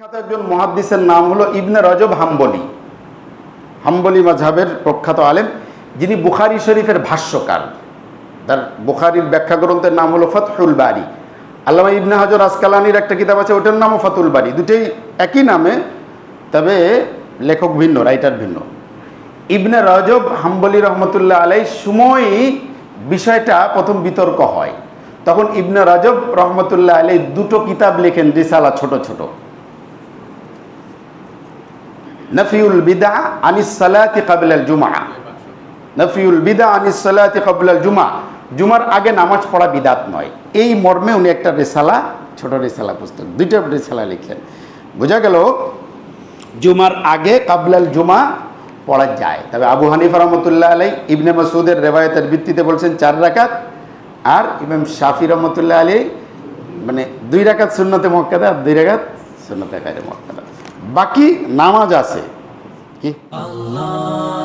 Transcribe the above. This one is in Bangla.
বিখ্যাত একজন মহাদ্দিসের নাম হলো ইবনে রজব হাম্বলি। হাম্বলি মাঝহাবের প্রখ্যাত আলেম। যিনি বুখারি শরীফের ভাষ্যকার। তার বুখারির ব্যাখ্যা গ্রন্থের নাম হলো ফতহুল বারি। আল্লামা ইবনে হাজর আসকালানির একটা কিতাব আছে, ওটার নামও ফতুল বারি। দুটোই একই নামে, তবে লেখক ভিন্ন, রাইটার ভিন্ন। ইবনে রজব হাম্বলি রহমতুল্লাহ আলাই সময়ই বিষয়টা প্রথম বিতর্ক হয়। তখন ইবনে রজব রহমতুল্লাহ আলাই দুটো কিতাব লেখেন, রিসালা ছোট ছোট। নফিউল বিদা আনিস সালাতি কাবিলাল জুমা নফিউল বিদা আনিস সালাতি কাবিলাল জুমা জুমার আগে নামাজ পড়া বিদাত নয়। এই মর্মে উনি একটা রেসালা, ছোট রেসালা পুস্তক দুইটা রেসালা লিখলেন বোঝা গেল, জুমার আগে কাবলাল জুমা পড়া যায়। তবে আবু হানিফা রহমতুল্লাহ আলাই ইবনে মাসুদের রেবায়তের ভিত্তিতে বলছেন চার রাকাত, আর ইমাম শাফি রহমতুল্লাহ আলী মানে দুই রাকাত শূন্যতে মক্কাদা, আর দুই রাকাত শূন্যতে কায়দে মক্কাদা। বাকি নামাজ আছে। কি? Allah